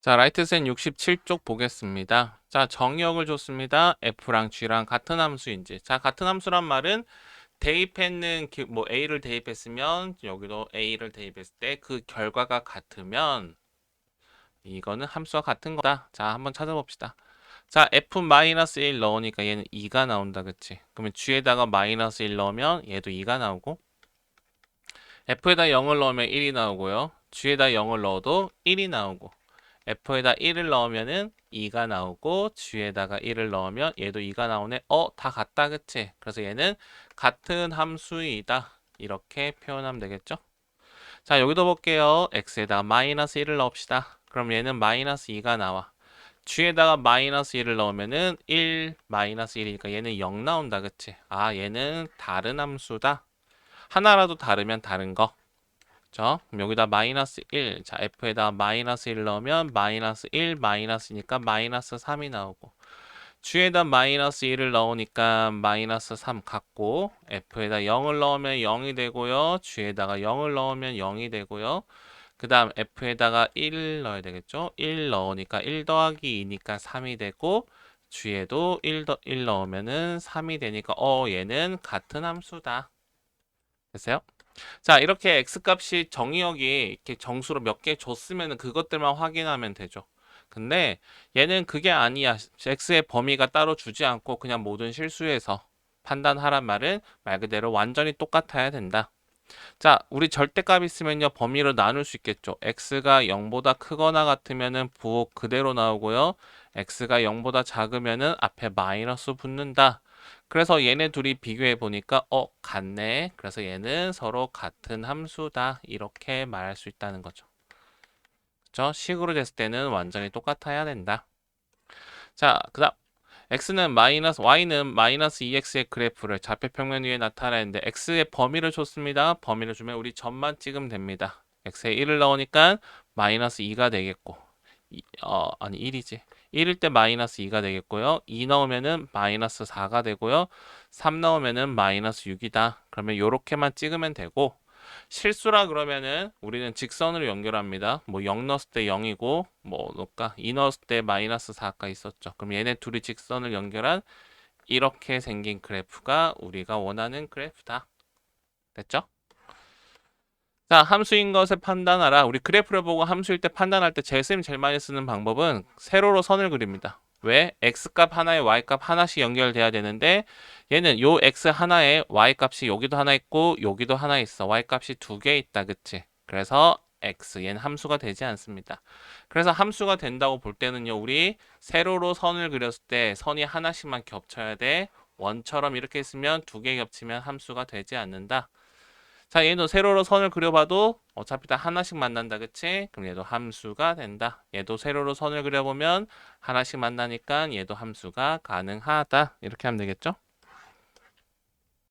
자, 라이트센 67쪽 보겠습니다. 자, 정의역을 줬습니다. f랑 g랑 같은 함수인지. 자, 같은 함수란 말은 대입했는 기- 뭐 a를 대입했으면 여기도 a를 대입했을 때 그 결과가 같으면 이거는 함수와 같은 거다. 자, 한번 찾아봅시다. 자, f-1 넣으니까 얘는 2가 나온다. 그치? 그러면 g에다가 마이너스 1 넣으면 얘도 2가 나오고 f에다 0을 넣으면 1이 나오고요. g에다 0을 넣어도 1이 나오고 f에다 1을 넣으면은 2가 나오고 g에다가 1을 넣으면 얘도 2가 나오네. 어, 다 같다. 그치? 그래서 얘는 같은 함수이다. 이렇게 표현하면 되겠죠? 자, 여기도 볼게요. x에다가 마이너스 1을 넣읍시다. 그럼 얘는 마이너스 2가 나와. g에다가 마이너스 1을 넣으면은 1 마이너스 1이니까 얘는 0 나온다. 그치? 아, 얘는 다른 함수다. 하나라도 다르면 다른 거. 그죠? 그럼 여기다 마이너스 1. 자, f에다 마이너스 1 넣으면 마이너스 1 마이너스니까 마이너스 3이 나오고 g에다 마이너스 1을 넣으니까 마이너스 3 같고 f에다 0을 넣으면 0이 되고요. g에다가 0을 넣으면 0이 되고요. 그 다음 f에다가 1 넣어야 되겠죠? 1 넣으니까 1 더하기 2니까 3이 되고 g에도 1, 더, 1 넣으면은 3이 되니까 어 얘는 같은 함수다. 됐어요? 자, 이렇게 x값이 정의역이 이렇게 정수로 몇 개 줬으면 그것들만 확인하면 되죠. 근데 얘는 그게 아니야. x의 범위가 따로 주지 않고 그냥 모든 실수에서 판단하란 말은 말 그대로 완전히 똑같아야 된다. 자, 우리 절대값 있으면요, 범위를 나눌 수 있겠죠. x가 0보다 크거나 같으면은 부호 그대로 나오고요. x가 0보다 작으면은 앞에 마이너스 붙는다. 그래서 얘네 둘이 비교해 보니까 어 같네. 그래서 얘는 서로 같은 함수다. 이렇게 말할 수 있다는 거죠. 그죠? 식으로 됐을 때는 완전히 똑같아야 된다. 자, 그다음 x는 마이너스 y는 마이너스 2x의 그래프를 좌표 평면 위에 나타내는데 x의 범위를 줬습니다. 범위를 주면 우리 점만 찍으면 됩니다. x에 1을 넣으니까 마이너스 2가 되겠고 이- 어 아니 1이지. 1일 때 마이너스 2가 되겠고요. 2 넣으면은 마이너스 4가 되고요. 3 넣으면은 마이너스 6이다. 그러면 요렇게만 찍으면 되고 실수라 그러면은 우리는 직선으로 연결합니다. 뭐 0 넣었을 때 0이고 뭐 넣을까? 2 넣었을 때 마이너스 4가 있었죠. 그럼 얘네 둘이 직선을 연결한 이렇게 생긴 그래프가 우리가 원하는 그래프다. 됐죠? 자, 함수인 것을 판단하라. 우리 그래프를 보고 함수일 때 판단할 때 제일 쌤이 제일 많이 쓰는 방법은 세로로 선을 그립니다. 왜? x값 하나에 y값 하나씩 연결돼야 되는데 얘는 요 x 하나에 y값이 여기도 하나 있고 여기도 하나 있어. y값이 두 개 있다. 그치? 그래서 x 얘는 함수가 되지 않습니다. 그래서 함수가 된다고 볼 때는요. 우리 세로로 선을 그렸을 때 선이 하나씩만 겹쳐야 돼. 원처럼 이렇게 있으면 두 개 겹치면 함수가 되지 않는다. 자, 얘도 세로로 선을 그려봐도 어차피 다 하나씩 만난다, 그치? 그럼 얘도 함수가 된다. 얘도 세로로 선을 그려보면 하나씩 만나니까 얘도 함수가 가능하다. 이렇게 하면 되겠죠?